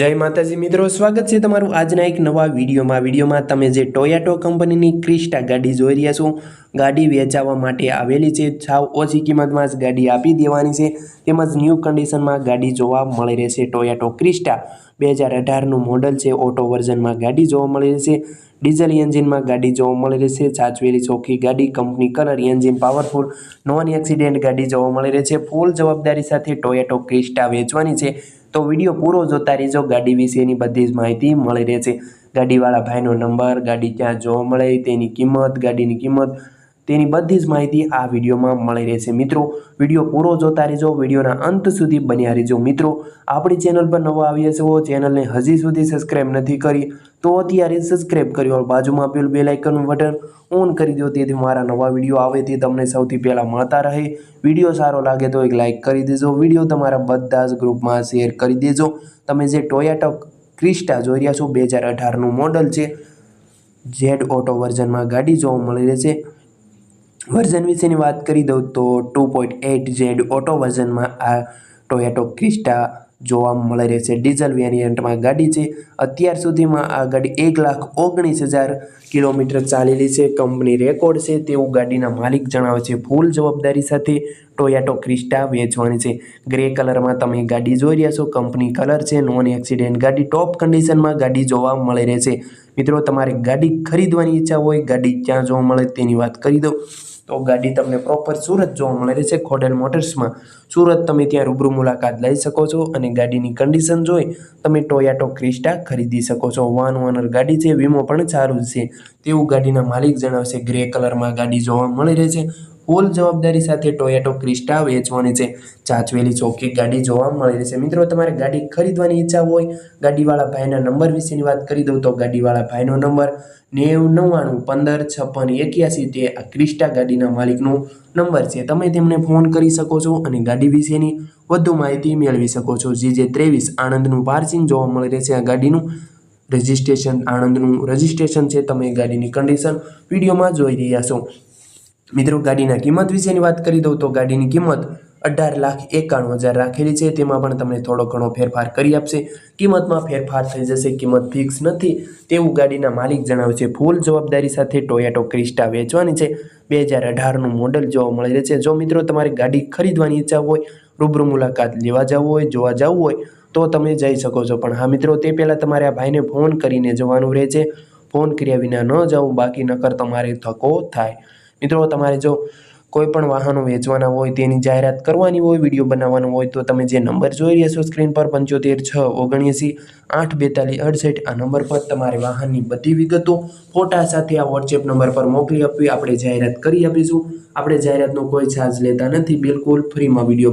જય માતાજી મિત્રો, સ્વાગત છે તમારું આજના એક નવા વિડીયોમાં. વિડીયોમાં તમે જે ટોયાટો કંપનીની ક્રિસ્ટા ગાડી જોઈ રહ્યા છો, ગાડી વેચાવા માટે આવેલી છે. સાવ ઓછી કિંમતમાં જ ગાડી આપી દેવાની છે. તેમજ ન્યૂ કન્ડિશનમાં ગાડી જોવા મળી રહેશે. ટોયાટો ક્રિસ્ટા બે હજાર અઢારનું મોડલ છે. ઓટો વર્ઝનમાં ગાડી જોવા મળી રહેશે. ડીઝલ એન્જિનમાં ગાડી જોવા મળી રહેશે. સાચવેલી ચોખ્ખી ગાડી, company colour, engine powerful, non accident ગાડી જોવા મળી રહે છે. ફૂલ જવાબદારી સાથે ટોયેટો ક્રિસ્ટા વેચવાની છે. તો વીડિયો પૂરો જોતા રહેજો. ગાડી વિશેની બધી જ માહિતી મળી રહેશે. ગાડીવાળા ભાઈનો નંબર, ગાડી ક્યાં જોવા મળે, તેની કિંમત, ગાડીની કિંમત તેની બધી જ માહિતી આ વિડીયોમાં મળી રહેશે. મિત્રો, વીડિયો પૂરો જોતા રહેજો, વિડીયોના અંત સુધી બન્યા રહેજો. મિત્રો, આપણી ચેનલ પર નવા આવ્યા છો, ચેનલને હજી સુધી સબસ્ક્રાઈબ નથી કરી, તો અત્યારે સબસ્ક્રાઈબ કરી ઓર બાજુમાં આપેલું બે લાઇકનનું બટન ઓન કરી દો, તેથી મારા નવા વીડિયો આવે તે તમને સૌથી પહેલાં મળતા રહે. વીડિયો સારો લાગે તો એક લાઇક કરી દેજો, વીડિયો તમારા બધા જ ગ્રુપમાં શેર કરી દેજો. તમે જે ટોયાટો ક્રિસ્ટા જોઈ રહ્યા છો, બે હજાર અઢારનું મોડલ છે. ઝેડ ઓટો વર્ઝનમાં ગાડી જોવા મળી રહેશે. વર્ઝન વિશેની વાત કરી દઉં તો two point eight Z auto વર્ઝનમાં આ ટોયેટો ક્રિસ્ટા જોવા મળી રહેશે ડીઝલ વેરિયન્ટમાં ગાડી છે. અત્યાર સુધીમાં આ ગાડી એક લાખ ઓગણીસ હજાર કિલોમીટર ચાલેલી છે. કંપની રેકોર્ડ છે. તેવું ગાડીના માલિક જણાવે છે. ફૂલ જવાબદારી સાથે ટોયાટો ક્રિસ્ટા વેચવાની છે. ગ્રે કલરમાં તમે ગાડી જોઈ રહ્યા છો. કંપની કલર છે. નોન એક્સિડેન્ટ ગાડી ટોપ કન્ડિશનમાં ગાડી જોવા મળી રહેશે મિત્રો, તમારે ગાડી ખરીદવાની ઈચ્છા હોય, ગાડી ક્યાં જોવા મળે તેની વાત કરી દો તો ગાડી તમને પ્રોપર સુરત જોવા મળે રહેશે, ખોડેલ મોટર્સમાં. સુરત તમે ત્યાં રૂબરૂ મુલાકાત લઈ શકો છો અને ગાડીની કન્ડિશન જોઈ તમે ટોયાટો ક્રિસ્ટા ખરીદી શકો છો. વાન ઓનર ગાડી છે, વીમો પણ સારું છે. તેવું ગાડીના માલિક જણાવશે, ગ્રે કલરમાં ગાડી જોવા મળી રહેશે. ફૂલ જવાબદારી સાથે ટોયેટો ક્રિસ્ટા વેચવાની છે. ચાચવેલી ચોખ્ખી ગાડી જોવા મળી છે. મિત્રો, તમારે ગાડી ખરીદવાની ઈચ્છા હોય, ગાડીવાળા ભાઈના નંબર વિશેની વાત કરી દઉં તો ગાડીવાળા ભાઈનો નંબર નેવું નવ્વાણું પંદર છપ્પન એક્યાસી તે આ ક્રિસ્ટા ગાડીના માલિકનો નંબર છે. તમે તેમને ફોન કરી શકો છો અને ગાડી વિશેની વધુ માહિતી મેળવી શકો છો. જે જે ત્રેવીસ આણંદનું પાર્સિંગ જોવા મળી રહેશે આ ગાડીનું. રજિસ્ટ્રેશન આણંદનું રજિસ્ટ્રેશન છે. તમે ગાડીની કન્ડિશન વિડીયોમાં જોઈ રહ્યા છો. મિત્રો, ગાડીના કિંમત વિશેની વાત કરી દઉં તો ગાડીની કિંમત અઢાર લાખ એકાણું હજાર રાખેલી છે. તેમાં પણ તમને થોડો ઘણો ફેરફાર કરી આપશે. કિંમતમાં ફેરફાર થઈ જશે, કિંમત ફિક્સ નથી. તેવું ગાડીના માલિક જણાવે છે, ફૂલ જવાબદારી સાથે ટોયેટો ક્રિસ્ટા વેચવાની છે. બે હજાર અઢારનું મોડલ જોવા મળી રહે છે. જો મિત્રો, તમારે ગાડી ખરીદવાની ઈચ્છા હોય, રૂબરૂ મુલાકાત લેવા જવું હોય, જોવા જવું હોય, તો તમે જઈ શકો છો. પણ હા મિત્રો, તે પહેલાં તમારે આ ભાઈને ફોન કરીને જવાનું રહે છે. ફોન કર્યા વિના ન જવું બાકી નકર તમારે ધક્કો થાય. મિત્રો, તમારે જો કોઈ પણ વાહનો વેચવાના હોય, તેની જાહેરાત કરવાની હોય, વીડિયો બનાવવાનો હોય, તો તમે જે નંબર જોઈ રહ્યા છો સ્ક્રીન પર, પંચોતેર છ ઓગણએંસી આઠ બેતાલીસ અડસઠ, આ નંબર પર તમારે વાહનની બધી વિગતો ફોટા સાથે આ વોટ્સએપ નંબર પર મોકલી આપવી. આપણે જાહેરાત કરી આપીશું. આપણે જાહેરાતનો કોઈ ચાર્જ લેતા નથી. બિલકુલ ફ્રીમાં વીડિયો